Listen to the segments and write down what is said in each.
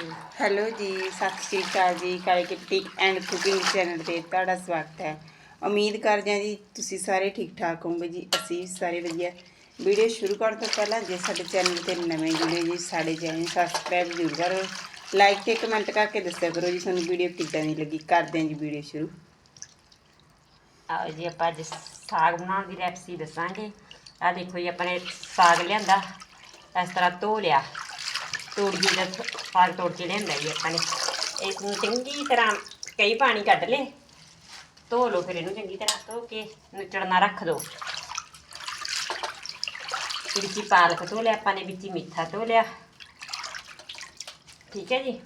Hello ਜੀ, ਸਤਿ ਸ਼੍ਰੀ ਅਕਾਲ ਜੀ, ਕਾਲੇ ਕਿੱਟੀ ਐਂਡ ਕੁਕਿੰਗ ਚੈਨਲ ਤੇ ਤੁਹਾਡਾ ਸਵਾਗਤ ਹੈ। ਉਮੀਦ ਕਰਦੇ ਹਾਂ ਜੀ ਤੁਸੀਂ ਸਾਰੇ ਠੀਕ ਠਾਕ ਹੋਵੋਗੇ ਜੀ, ਅਸੀਂ ਸਾਰੇ ਵਧੀਆ। ਵੀਡੀਓ ਸ਼ੁਰੂ ਕਰਨ ਤੋਂ ਪਹਿਲਾਂ ਜੇ ਸਾਡੇ ਚੈਨਲ ਤੇ ਨਵੇਂ ਜੁੜੇ ਜੀ, ਸਾਡੇ ਚੈਨਲ ਨੂੰ ਸਬਸਕ੍ਰਾਈਬ ਜ਼ਰੂਰ ਕਰੋ। ਲਾਈਕ ਤੇ ਕਮੈਂਟ ਕਰਕੇ ਦੱਸਿਆ ਕਰੋ ਜੀ, ਤੁਹਾਨੂੰ ਵੀਡੀਓ ਕਿੱਦਾਂ ਦੀ ਲੱਗੀ? ਕਰਦੇ ਹਾਂ ਜੀ ਵੀਡੀਓ ਸ਼ੁਰੂ। ਆਓ ਜੀ, ਆਪਾਂ ਅੱਜ ਸਾਗ ਬਣਾਉਣ ਦੀ ਰੈਸਪੀ ਦੱਸਾਂਗੇ। ਆ ਦੇਖੋ ਜੀ, ਆਪਾਂ ਨੇ ਸਾਗ ਲਿਆਂਦਾ, ਇਸ ਤਰ੍ਹਾਂ ਧੋ ਲਿਆ। ਤੋੜੀਏ ਦਾ ਸਾਗ ਤੋੜ ਕੇ ਲਿਆਂਦਾ ਜੀ ਆਪਾਂ ਨੇ। ਇਸ ਨੂੰ ਚੰਗੀ ਤਰ੍ਹਾਂ ਕਈ ਪਾਣੀ ਕੱਢ ਲੇ। ਧੋ ਲਓ ਫਿਰ ਇਹਨੂੰ ਚੰਗੀ ਤਰ੍ਹਾਂ ਧੋ ਕੇ ਨੁਚੜਨਾ ਰੱਖ ਦਿਓ ਵਿੱਚ ਪਾਲਕ ਧੋ ਲਿਆ, ਆਪਾਂ ਨੇ ਵਿੱਚ ਮਿੱਠਾ ਧੋ ਲਿਆ। ਠੀਕ ਹੈ ਜੀ?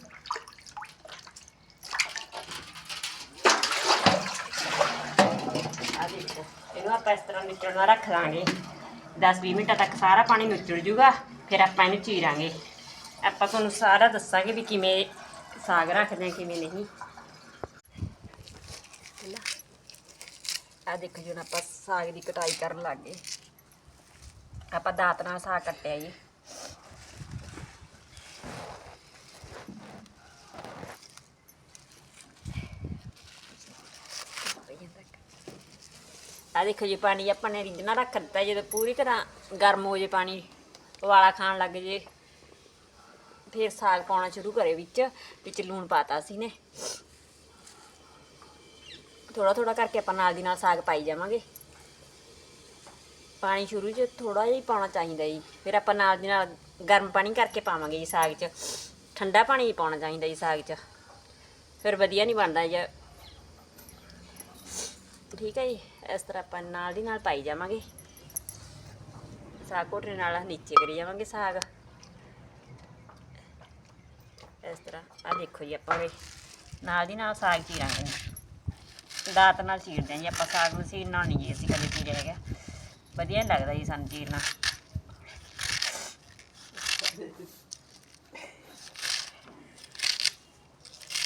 ਇਹਨੂੰ ਆਪਾਂ ਇਸ ਤਰ੍ਹਾਂ ਨਿਚੜਨਾ ਰੱਖ ਦਾਂਗੇ। 10-20 ਮਿੰਟਾਂ ਤੱਕ ਸਾਰਾ ਪਾਣੀ ਨਿਚੜ ਜੂਗਾ, ਫਿਰ ਆਪਾਂ ਇਹਨੂੰ ਚੀਰਾਂਗੇ। ਆਪਾਂ ਤੁਹਾਨੂੰ ਸਾਰਾ ਦੱਸਾਂਗੇ ਵੀ ਕਿਵੇਂ ਸਾਗ ਰੱਖਦੇ ਆ, ਕਿਵੇਂ ਨਹੀਂ। ਆ ਦੇਖੋ ਜੀ, ਹੁਣ ਆਪਾਂ ਸਾਗ ਦੀ ਕਟਾਈ ਕਰਨ ਲੱਗ ਗਏ। ਆਪਾਂ ਦਾਤ ਨਾਲ ਸਾਗ ਕੱਟਿਆ ਜੀ। ਆ ਦੇਖੋ ਜੀ, ਪਾਣੀ ਆਪਾਂ ਨੇ ਰਿੰਜਣਾ ਰੱਖ ਦਿੱਤਾ, ਜਦੋਂ ਪੂਰੀ ਤਰ੍ਹਾਂ ਗਰਮ ਹੋ ਜੇ ਪਾਣੀ, ਉਬਾਲਾ ਖਾਣ ਲੱਗ ਜੇ। ਫਿਰ ਸਾਗ ਪਾਉਣਾ ਸ਼ੁਰੂ ਕਰੇ ਵਿੱਚ ਵਿੱਚ ਲੂਣ ਪਾਤਾ ਸੀ ਨੇ। ਥੋੜਾ ਥੋੜਾ ਕਰਕੇ ਆਪਾਂ ਨਾਲ ਦੀ ਨਾਲ ਸਾਗ ਪਾਈ ਜਾਵਾਂਗੇ। ਪਾਣੀ ਸ਼ੁਰੂ 'ਚ ਥੋੜਾ ਜਿਹਾ ਹੀ ਪਾਉਣਾ ਚਾਹੀਦਾ ਜੀ। ਫਿਰ ਆਪਾਂ ਨਾਲ ਦੀ ਨਾਲ ਗਰਮ ਪਾਣੀ ਕਰਕੇ ਪਾਵਾਂਗੇ ਜੀ ਸਾਗ 'ਚ। ਠੰਡਾ ਪਾਣੀ ਹੀ ਪਾਉਣਾ ਚਾਹੀਦਾ ਜੀ ਸਾਗ 'ਚ। ਫਿਰ ਵਧੀਆ ਨਹੀਂ ਬਣਦਾ ਜੀ। ਠੀਕ ਹੈ ਜੀ, ਇਸ ਤਰ੍ਹਾਂ ਆਪਾਂ ਨਾਲ ਦੀ ਨਾਲ ਪਾਈ ਜਾਵਾਂਗੇ। ਸਾਗ ਘੋਟਣੇ ਨਾਲ ਨੀਚੇ ਕਰੀ ਜਾਵਾਂਗੇ ਸਾਗ। ਇਸ ਤਰ੍ਹਾਂ। ਆ ਦੇਖੋ ਜੀ ਆਪਾਂ ਵੀ ਨਾਲ ਦੀ ਨਾਲ ਸਾਗ ਚੀਰਾਂਗੇ। ਦਾਤ ਨਾਲ ਚੀਰਦੇ ਹਾਂ ਜੀ ਆਪਾਂ, ਸਾਗ ਨੂੰ ਚੀਰਨਾ ਨਹੀਂ ਜੀ ਅਸੀਂ ਕਦੇ ਚੀਰਿਆ ਹੈਗਾ। ਵਧੀਆ ਨੀ ਲੱਗਦਾ ਜੀ ਸਾਨੂੰ ਚੀਰਨਾ।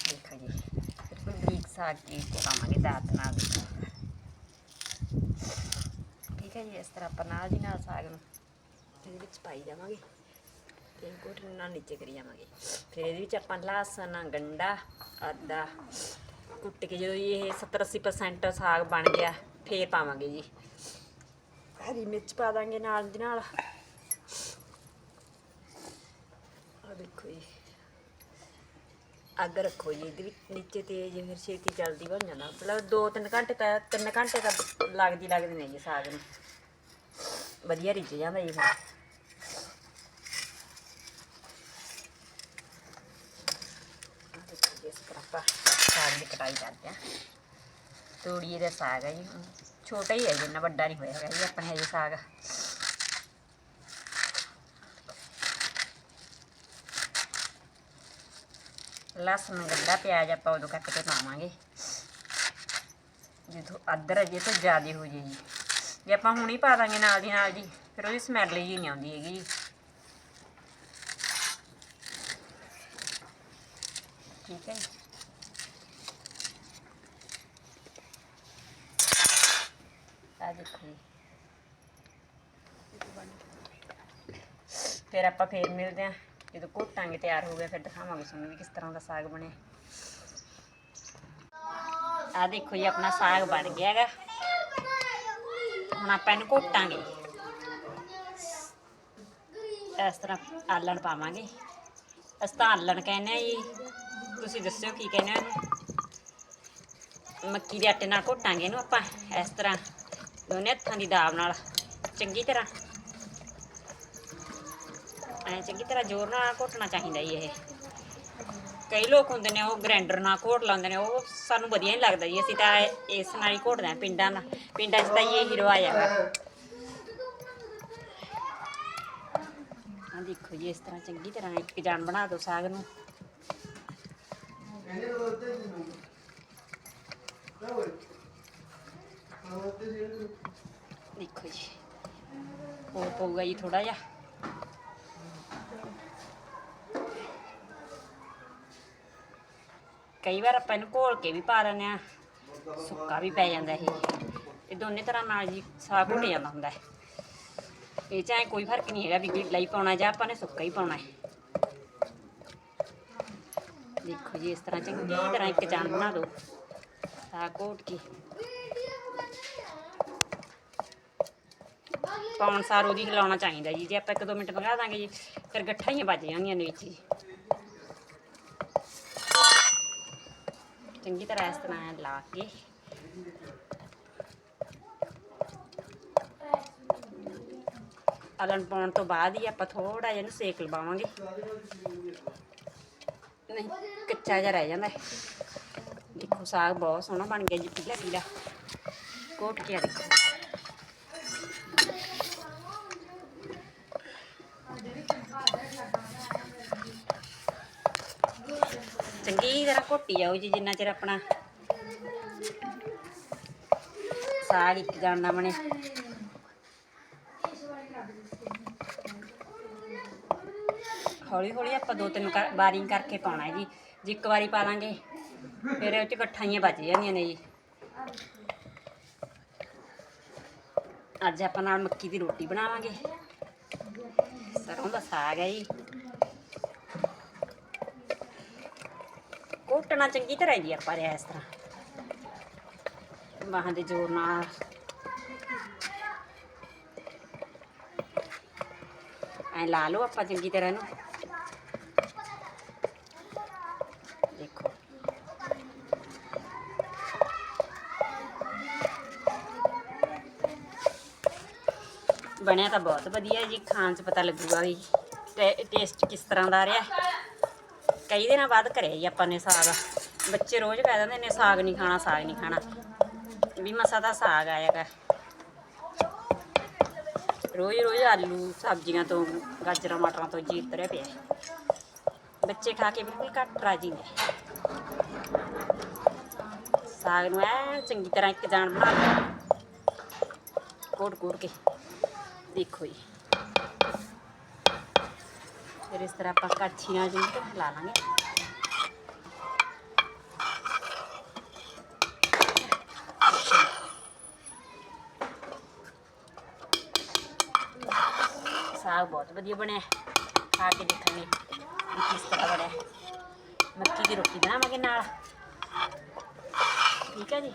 ਦੇਖੋ ਜੀ ਬਿਲਕੁਲ ਬਰੀਕ ਸਾਗ ਚੀਰ ਕੇ ਪਾਵਾਂਗੇ ਦਾਤ ਨਾਲ। ਠੀਕ ਹੈ ਜੀ, ਇਸ ਤਰ੍ਹਾਂ ਆਪਾਂ ਨਾਲ ਦੀ ਨਾਲ ਸਾਗ ਨੂੰ ਇਹਦੇ ਵਿੱਚ ਪਾਈ ਜਾਵਾਂਗੇ ਤੇ ਕੋਟਨ ਨਾਲ ਨੀਚੇ ਕਰੀ ਜਾਵਾਂਗੇ। ਫਿਰ ਇਹਦੇ ਵਿੱਚ ਆਪਾਂ ਲਸਣ, ਗੰਡਾ ਆਦਾ ਕੁੱਟ ਕੇ ਜਦੋਂ ਇਹ 70 80% ਸਾਗ ਬਣ ਗਿਆ, ਫੇਰ ਪਾਵਾਂਗੇ ਜੀ। ਹਰੀ ਮਿਰਚ ਪਾ ਦਾਂਗੇ ਨਾਲ ਦੀ ਨਾਲ। ਆ ਦੇਖੋ ਜੀ। ਅੱਗ ਰੱਖੋ ਜੀ, ਇਹਦੇ ਵਿੱਚ ਨੀਚੇ ਤੇਜ਼ ਫਿਰ ਛੇਤੀ ਜਲਦੀ ਬਣ ਜਾਂਦਾ ਮਤਲਬ 2-3 ਘੰਟੇ ਤਾਂ 3 ਘੰਟੇ ਤਾਂ ਲੱਗਦੀ ਲੱਗਦੀ ਨੇ ਜੀ ਸਾਗ ਨੂੰ। ਵਧੀਆ ਰਿੱਝ ਜਾਂਦਾ ਜੀ ਫਿਰ ਆਹ ਦੇਖੋ ਜੀ ਇਸ ਤਰ੍ਹਾਂ ਆਪਾਂ ਸਾਗ ਦੀ ਕਟਾਈ ਕਰਦੇ ਹਾਂ। ਤੋੜੀਏ ਦਾ ਸਾਗ ਹੈ ਜੀ। ਛੋਟਾ ਹੀ ਹੈ ਜੀ, ਇੰਨਾ ਵੱਡਾ ਨਹੀਂ ਹੋਇਆ ਹੈਗਾ ਜੀ, ਆਪਣੇ ਹਜੇ ਸਾਗ। ਲਸਣ, ਗੰਡਾ, ਪਿਆਜ਼ ਆਪਾਂ ਉਦੋਂ ਕੱਟ ਕੇ ਪਾਵਾਂਗੇ। ਜਦੋਂ ਅਦਰ ਅਜੇ ਤੋਂ ਜ਼ਿਆਦਾ ਹੋ ਜੇ ਜੀ। ਜੇ ਆਪਾਂ ਹੁਣ ਹੀ ਪਾ ਦਾਂਗੇ ਨਾਲ ਦੀ ਨਾਲ ਜੀ, ਫਿਰ ਉਹਦੀ ਸਮੈਲ ਜੀ ਨਹੀਂ ਆਉਂਦੀ ਹੈਗੀ ਜੀ। ਠੀਕ ਹੈ ਜੀ। ਆ ਦੇਖੋ ਜੀ ਫਿਰ ਆਪਾਂ ਫੇਰ ਮਿਲਦੇ ਹਾਂ। ਜਦੋਂ ਘੋਟਾਂਗੇ ਤਿਆਰ ਹੋ ਗਿਆ, ਫਿਰ ਦਿਖਾਵਾਂਗੇ ਤੁਹਾਨੂੰ ਵੀ ਕਿਸ ਤਰ੍ਹਾਂ ਦਾ ਸਾਗ ਬਣਿਆ। ਆ ਦੇਖੋ ਜੀ, ਆਪਣਾ ਸਾਗ ਬਣ ਗਿਆ ਹੈਗਾ। ਹੁਣ ਆਪਾਂ ਇਹਨੂੰ ਘੋਟਾਂਗੇ। ਇਸ ਤਰ੍ਹਾਂ ਆਲਣ ਪਾਵਾਂਗੇ। ਅਸੀਂ ਤਾਂ ਆਲਣ ਕਹਿੰਦੇ ਆ ਜੀ। ਤੁਸੀਂ ਦੱਸਿਓ ਕੀ ਕਹਿੰਦੇ ਹੋ ਇਹਨੂੰ। ਮੱਕੀ ਦੇ ਆਟੇ ਨਾਲ ਘੋਟਾਂਗੇ ਇਹਨੂੰ ਆਪਾਂ, ਇਸ ਤਰ੍ਹਾਂ। ਦੋਨੇ ਹੱਥਾਂ ਦੀ ਦਾਬ ਨਾਲ ਚੰਗੀ ਤਰ੍ਹਾਂ ਐ ਚੰਗੀ ਤਰ੍ਹਾਂ ਜ਼ੋਰ ਨਾਲ ਘੋਟਣਾ ਚਾਹੀਦਾ ਜੀ ਇਹ ਕਈ ਲੋਕ ਹੁੰਦੇ ਨੇ ਉਹ ਗ੍ਰਾਈਂਡਰ ਨਾਲ ਘੋਟ ਲਾਉਂਦੇ ਨੇ ਉਹ ਸਾਨੂੰ ਵਧੀਆ ਨਹੀਂ ਲੱਗਦਾ ਜੀ ਅਸੀਂ ਤਾਂ ਇਸ ਨਾਲ ਹੀ ਘੋਟਦੇ ਹਾਂ ਪਿੰਡਾਂ ਦਾ ਪਿੰਡਾਂ 'ਚ ਤਾਂ ਜੀ ਇਹ ਰਿਵਾਜ ਹੈਗਾ ਆ ਦੇਖੋ ਜੀ ਇਸ ਤਰ੍ਹਾਂ ਚੰਗੀ ਤਰ੍ਹਾਂ ਇੱਕ ਜਾਨ ਬਣਾ ਦਿਓ ਸਾਗ ਨੂੰ ਦੇਖੋ ਜੀ ਹੋਰ ਪਊਗਾ ਜੀ ਥੋੜਾ ਜਿਹਾ ਕਈ ਵਾਰ ਆਪਾਂ ਇਹਨੂੰ ਘੋਲ ਕੇ ਵੀ ਪਾ ਦਿੰਦੇ ਆ ਸੁੱਕਾ ਵੀ ਪੈ ਜਾਂਦਾ ਇਹ ਇਹ ਦੋਨੇ ਤਰ੍ਹਾਂ ਨਾਲ ਜੀ ਸਾਗ ਘੁੱਟ ਜਾਂਦਾ ਹੁੰਦਾ ਹੈ ਇਹ ਚਾਹੇ ਕੋਈ ਫ਼ਰਕ ਨਹੀਂ ਹੈਗਾ ਵੀ ਗਿੱਲਾ ਹੀ ਪਾਉਣਾ ਜਾਂ ਆਪਾਂ ਨੇ ਸੁੱਕਾ ਹੀ ਪਾਉਣਾ ਹੈ ਦੇਖੋ ਜੀ ਇਸ ਤਰ੍ਹਾਂ ਚੰਗੀ ਤਰ੍ਹਾਂ ਇੱਕ ਜਾਨ ਬਣਾ ਦਿਓ ਸਾਗ ਘੋਟ ਕੇ ਪਾਉਣ ਸਾਰ ਉਹਦੀ ਹਿਲਾਉਣਾ ਚਾਹੀਦਾ ਜੀ। ਜੇ ਆਪਾਂ ਇੱਕ ਦੋ ਮਿੰਟ ਲਗਾ ਦਾਂਗੇ ਜੀ, ਫਿਰ ਗੱਠਾਂ ਹੀ ਵੱਜ ਜਾਣਗੀਆਂ ਨੇ ਵਿੱਚ ਜੀ ਚੰਗੀ ਤਰ੍ਹਾਂ ਇਸ ਤਰ੍ਹਾਂ ਲਾ ਕੇ। ਅਲਨ ਪਾਉਣ ਤੋਂ ਬਾਅਦ ਹੀ ਆਪਾਂ ਥੋੜਾ ਜਿਹਾ ਇਹਨੂੰ ਸੇਕ ਲਵਾਵਾਂਗੇ। ਨਹੀਂ, ਕੱਚਾ ਜਿਹਾ ਰਹਿ ਜਾਂਦਾ। ਦੇਖੋ, ਸਾਗ ਬਹੁਤ ਸੋਹਣਾ ਬਣ ਗਿਆ ਜੀ ਪੀਲਾ ਪੀਲਾ ਕੋਟ ਕੇ ਆ ਦੇਖੋ। ਚੰਗੀ ਤਰ੍ਹਾਂ ਘੋਟੀ ਜਾਓ ਜੀ, ਜਿੰਨਾ ਚਿਰ ਆਪਣਾ ਸਾਗ ਇੱਕ ਜਾਣ ਨਾ ਬਣੇ। ਹੌਲੀ ਹੌਲੀ ਆਪਾਂ ਦੋ ਤਿੰਨ ਕਰ- ਵਾਰੀ ਕਰਕੇ ਪਾਉਣਾ ਹੈ ਜੀ। ਜੇ ਇੱਕ ਵਾਰੀ ਪਾ ਲਾਂਗੇ, ਫਿਰ ਇਹ ਚ ਇਕੱਠਾਈਆਂ ਬਚ ਜਾਂਦੀਆਂ ਨੇ ਜੀ। ਅੱਜ ਆਪਾਂ ਨਾਲ ਮੱਕੀ ਦੀ ਰੋਟੀ ਬਣਾਵਾਂਗੇ। ਸਰੋਂ ਦਾ ਸਾਗ ਹੈ ਜੀ। ਕੋਟਣਾ ਚੰਗੀ ਤਰ੍ਹਾਂ ਜੀ ਆਪਾਂ ਰਿਆ ਇਸ ਤਰ੍ਹਾਂ। ਬਾਹਾਂ ਦੇ ਜ਼ੋਰ ਨਾਲ। ਐ ਲਾ ਲਓ ਆਪਾਂ ਚੰਗੀ ਤਰ੍ਹਾਂ ਇਹਨੂੰ। ਦੇਖੋ। ਬਣਿਆ ਤਾਂ ਬਹੁਤ ਵਧੀਆ ਜੀ, ਖਾਣ 'ਚ ਪਤਾ ਲੱਗੂਗਾ ਵੀ ਟੇਸਟ ਕਿਸ ਤਰ੍ਹਾਂ ਦਾ ਰਿਹਾ। ਕਈ ਦਿਨਾਂ ਬਾਅਦ ਕਰਿਆ ਜੀ ਆਪਾਂ ਨੇ ਸਾਗ। ਬੱਚੇ ਰੋਜ਼ ਕਹਿ ਦਿੰਦੇ ਨੇ, ਸਾਗ ਨਹੀਂ ਖਾਣਾ, ਸਾਗ ਨਹੀਂ ਖਾਣਾ। ਵੀ ਮਸਾ ਦਾ ਸਾਗ ਆਇਆ ਕਰ। ਰੋਜ਼ ਰੋਜ਼ ਆਲੂ, ਸਬਜ਼ੀਆਂ ਤੋਂ, ਗਾਜਰਾਂ, ਮਟਰਾਂ ਤੋਂ ਜੀ ਤਰਿਆ ਪਿਆ। ਬੱਚੇ ਖਾ ਕੇ ਬਿਲਕੁਲ ਘੱਟ ਰਾਜੀ ਨੇ। ਸਾਗ ਨੂੰ ਐ ਚੰਗੀ ਤਰ੍ਹਾਂ ਇੱਕ ਜਾਨ ਬਣਾ ਲਓ ਕੋਟ ਕੋਟ ਕੇ। ਦੇਖੋ ਜੀ। ਫਿਰ ਇਸ ਤਰ੍ਹਾਂ ਆਪਾਂ ਕੜਛੀ ਨਾਲ ਜਿੰਨੀ ਤਰ੍ਹਾਂ ਲਾ ਲਾਂਗੇ। ਸਾਗ ਬਹੁਤ ਵਧੀਆ ਬਣਿਆ, ਖਾ ਕੇ ਦੇਖਾਂਗੇ ਵੀ ਕਿਸ ਤਰ੍ਹਾਂ ਬਣਿਆ। ਮੱਕੀ ਦੀ ਰੋਟੀ ਬਣਾਵਾਂਗੇ ਨਾਲ। ਠੀਕ ਹੈ ਜੀ?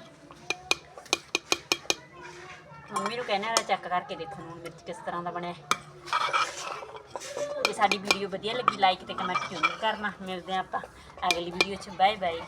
ਮੰਮੀ ਨੂੰ ਕਹਿਣਾ ਹੈ ਚੈੱਕ ਕਰਕੇ ਦੇਖੋ ਹੁਣ ਮਿਰਚ ਕਿਸ ਤਰ੍ਹਾਂ ਦਾ ਬਣਿਆ। ਸਾਡੀ ਵੀਡੀਓ ਵਧੀਆ ਲੱਗੀ ਲਾਈਕ ਤੇ ਕਮੈਂਟ ਜ਼ਰੂਰ ਕਰਨਾ। ਮਿਲਦੇ ਹਾਂ ਆਪਾਂ ਅਗਲੀ ਵੀਡੀਓ 'ਚ। Bye bye